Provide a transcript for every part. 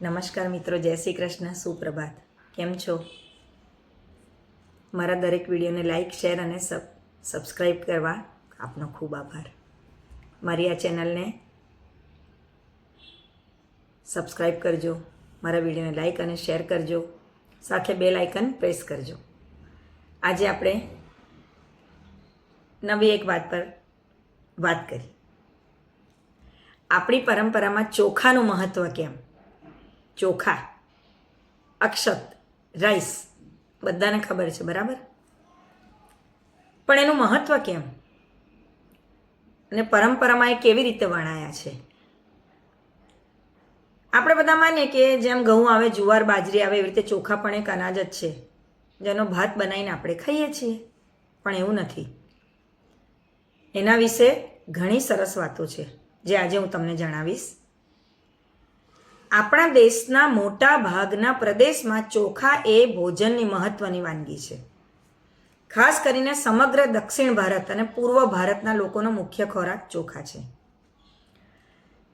નમસ્કાર મિત્રો, જય શ્રી કૃષ્ણ, સુપ્રભાત. કેમ છો? મારા દરેક વિડીયોને લાઇક શેર અને સબ સબસ્ક્રાઈબ કરવા આપનો ખૂબ આભાર. મારી આ ચેનલને સબસ્ક્રાઈબ કરજો, મારા વિડીયોને લાઇક અને શેર કરજો, સાથે બેલ આઇકન પ્રેસ કરજો. આજે આપણે નવી એક વાત પર વાત કરી. આપણી પરંપરામાં ચોખાનું મહત્ત્વ કેમ? ચોખા, અક્ષત, રાઈસ, બધાને ખબર છે, બરાબર? પણ એનું મહત્ત્વ કેમ? અને પરંપરામાં એ કેવી રીતે વણાયા છે? આપણે બધા માનીએ કે જેમ ઘઉં આવે, જુવાર, બાજરી આવે, એવી રીતે ચોખા પણ એક અનાજ જ છે, જેનો ભાત બનાવીને આપણે ખાઈએ છીએ, પણ એવું નથી. એના વિશે ઘણી સરસ વાતો છે, જે આજે હું તમને જણાવીશ. આપણા દેશના મોટા ભાગના પ્રદેશમાં ચોખા એ ભોજનની મહત્વની વાનગી છે. ખાસ કરીને સમગ્ર દક્ષિણ ભારત અને પૂર્વ ભારતના લોકોનો મુખ્ય ખોરાક ચોખા છે.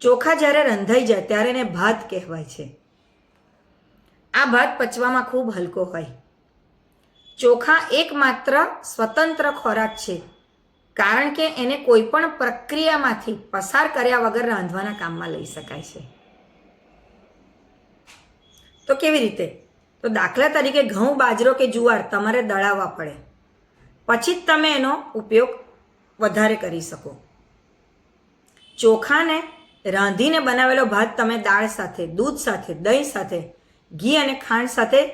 ચોખા જ્યારે રંધાઈ જાય ત્યારે એને ભાત કહેવાય છે. આ ભાત પચવામાં ખૂબ હલકો હોય. ચોખા એકમાત્ર સ્વતંત્ર ખોરાક છે, કારણ કે એને કોઈપણ પ્રક્રિયામાંથી પસાર કર્યા વગર રાંધવાના કામમાં લઈ શકાય છે. તો કેવી રીતે? તો દાખલા તરીકે ઘઉં, બાજરો કે જુવાર તમારે દળાવવા પડે. પછી જ તમે એનો ઉપયોગ વધારે કરી શકો. ચોખાને રાંધીને બનાવેલો ભાત તમે દાળ સાથે, દૂધ સાથે, દહીં સાથે, ઘી અને ખાંડ સાથે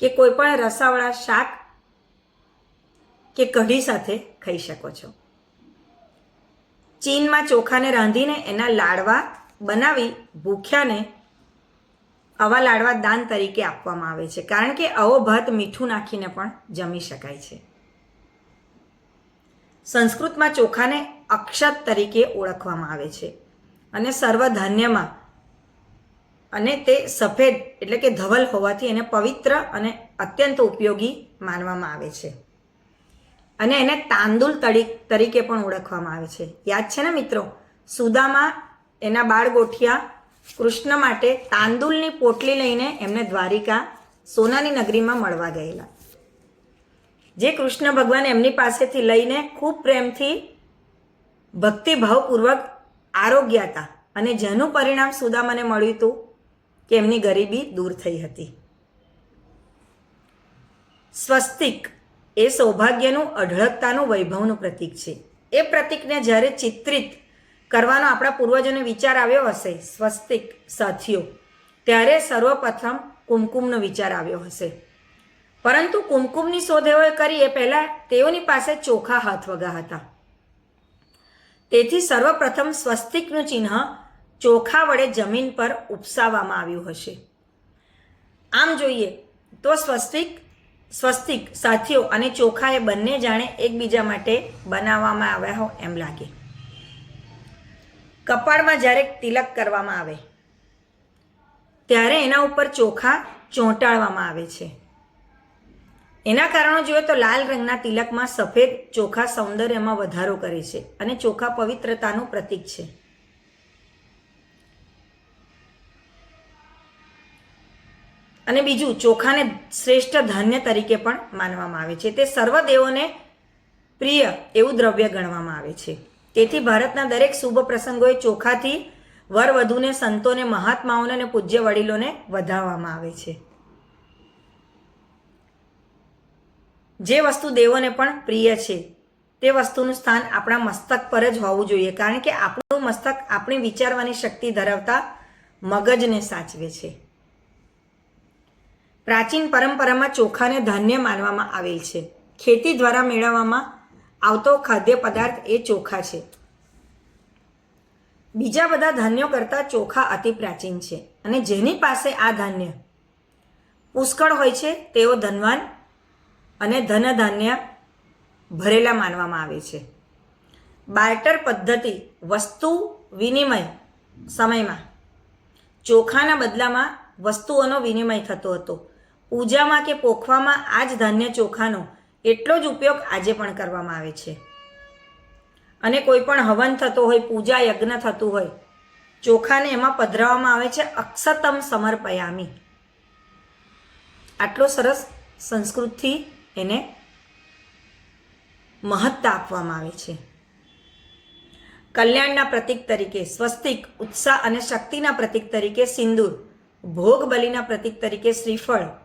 કે કોઈ પણ રસાવાળા શાક કે કઢી સાથે ખાઈ શકો છો. ચીનમાં ચોખાને રાંધીને એના લાડવા બનાવી ભૂખ્યાને આવા લાડવા દાન તરીકે આપવામાં આવે છે. કારણ કે આવો ભાત મીઠું નાખીને પણ જમી શકાય છે. સંસ્કૃતમાં ચોખાને અક્ષત તરીકે ઓળખવામાં આવે છે. અને સર્વધાન્યમાં અને તે સફેદ એટલે કે ધવલ હોવાથી એને પવિત્ર અને અત્યંત ઉપયોગી માનવામાં આવે છે. અને એને તાંદુલ તરીકે પણ ઓળખવામાં આવે છે. યાદ છે ને મિત્રો? સુદામાં એના બાળ ગોઠિયા કૃષ્ણ માટે તાંદુલની પોટલી લઈને એમને દ્વારિકા સોનાની નગરીમાં મળવા ગયેલા. જે કૃષ્ણ ભગવાન એમની પાસેથી લઈને ખૂબ પ્રેમથી, ભક્તિભાવપૂર્વક આરોગ્યા હતા અને જેનું પરિણામ સુદામાને મળ્યું હતું કે એમની ગરીબી દૂર થઈ હતી. સ્વસ્તિક એ સૌભાગ્યનું અઢળકતાનું વૈભવનું પ્રતીક છે. એ પ્રતીકને જ્યારે ચિત્રિત કરવાનો આપણા પૂર્વજોને વિચાર આવ્યો હશે, સ્વસ્તિક સાથીઓ. ત્યારે સર્વપ્રથમ કુમકુમનો વિચાર આવ્યો હશે. પરંતુ કુમકુમની શોધ એઓએ કરી એ પહેલાં તેઓની પાસે ચોખા હાથ વગા હતા. તેથી સર્વપ્રથમ સ્વસ્તિકનું ચિહ્ન ચોખા વડે જમીન પર ઉપસાવવામાં આવ્યું હશે. આમ જોઈએ તો સ્વસ્તિક સ્વસ્તિક સાથીઓ અને ચોખા એ બંને જાણે એકબીજા માટે બનાવવામાં આવ્યા હો એમ લાગે. કપાળમાં જ્યારે તિલક કરવામાં આવે, ત્યારે એના ઉપર ચોખા ચોંટાડવામાં આવે છે. એના કારણો જોઈએ તો લાલ રંગના તિલકમાં સફેદ ચોખા સૌંદર્યમાં વધારો કરે છે અને ચોખા પવિત્રતાનું પ્રતીક છે. અને બીજું, ચોખાને શ્રેષ્ઠ ધાન્ય તરીકે પણ માનવામાં આવે છે. તે સર્વ દેવોને પ્રિય એવું દ્રવ્ય ગણવામાં આવે છે. તેથી ભારતના દરેક શુભ પ્રસંગોએ ચોખાથી વરવધુને સંતોને, મહાત્માઓને અને પૂજ્ય વડીલોને વધાવવામાં આવે છે. જે વસ્તુ દેવોને પણ પ્રિય છે, તે વસ્તુનું સ્થાન આપણા મસ્તક પર જ હોવું જોઈએ, કારણ કે આપણું મસ્તક આપણી વિચારવાની શક્તિ ધરાવતા મગજને સાચવે છે. પ્રાચીન પરંપરામાં ચોખાને ધાન્ય માનવામાં આવેલ છે. ખેતી દ્વારા મેળવવામાં આવતો ખાદ્ય પદાર્થ એ ચોખા છે. બીજા બધા ધાન્યો કરતાં ચોખા અતિ પ્રાચીન છે અને જેની પાસે આ ધાન્ય પુષ્કળ હોય છે તેઓ ધનવાન અને ધન ધાન્ય ભરેલા માનવામાં આવે છે. બાર્ટર પદ્ધતિ વસ્તુ વિનિમય સમયમાં ચોખાના બદલામાં વસ્તુઓનો વિનિમય થતો હતો. પૂજામાં કે પોખવામાં આ જ ધાન્ય ચોખાનો એટલો જ ઉપયોગ આજે પણ કરવામાં આવે છે. અને કોઈ પણ હવન થતો હોય, પૂજા, યજ્ઞ થતું હોય, ચોખાને એમાં પધરાવવામાં આવે છે અક્ષતમ સમર્પયામી. આટલો સરસ સંસ્કૃતથી એને મહત્તા આપવામાં આવે છે. કલ્યાણના પ્રતીક તરીકે સ્વસ્તિક, ઉત્સાહ અને શક્તિના પ્રતીક તરીકે સિંદૂર, ભોગ બલિના પ્રતીક તરીકે શ્રીફળ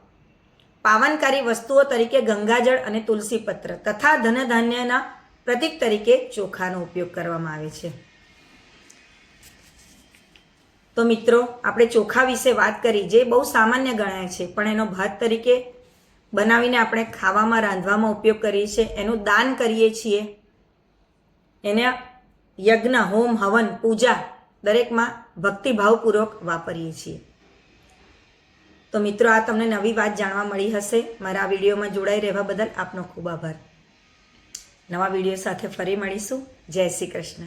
પાવનકારી વસ્તુઓ તરીકે ગંગાજળ અને તુલસી પત્ર તથા ધનધાન્યના પ્રતીક તરીકે ચોખાનો ઉપયોગ કરવામાં આવે છે. તો મિત્રો, આપણે ચોખા વિશે વાત કરી, જે બહુ સામાન્ય ગણાય છે, પણ એનો ભાત તરીકે બનાવીને આપણે ખાવામાં, રાંધવામાં ઉપયોગ કરીએ છીએ. એનું દાન કરીએ છીએ. એને યજ્ઞ, હોમ, હવન, પૂજા દરેકમાં ભક્તિભાવપૂર્વક વાપરીએ છીએ. તો મિત્રો, આ તમને નવી વાત જાણવા મળી હશે. મારા આ વિડીયોમાં જોડાઈ રહેવા બદલ આપનો ખૂબ આભાર. નવા વીડિયો સાથે ફરી મળીશું. જય શ્રી કૃષ્ણ.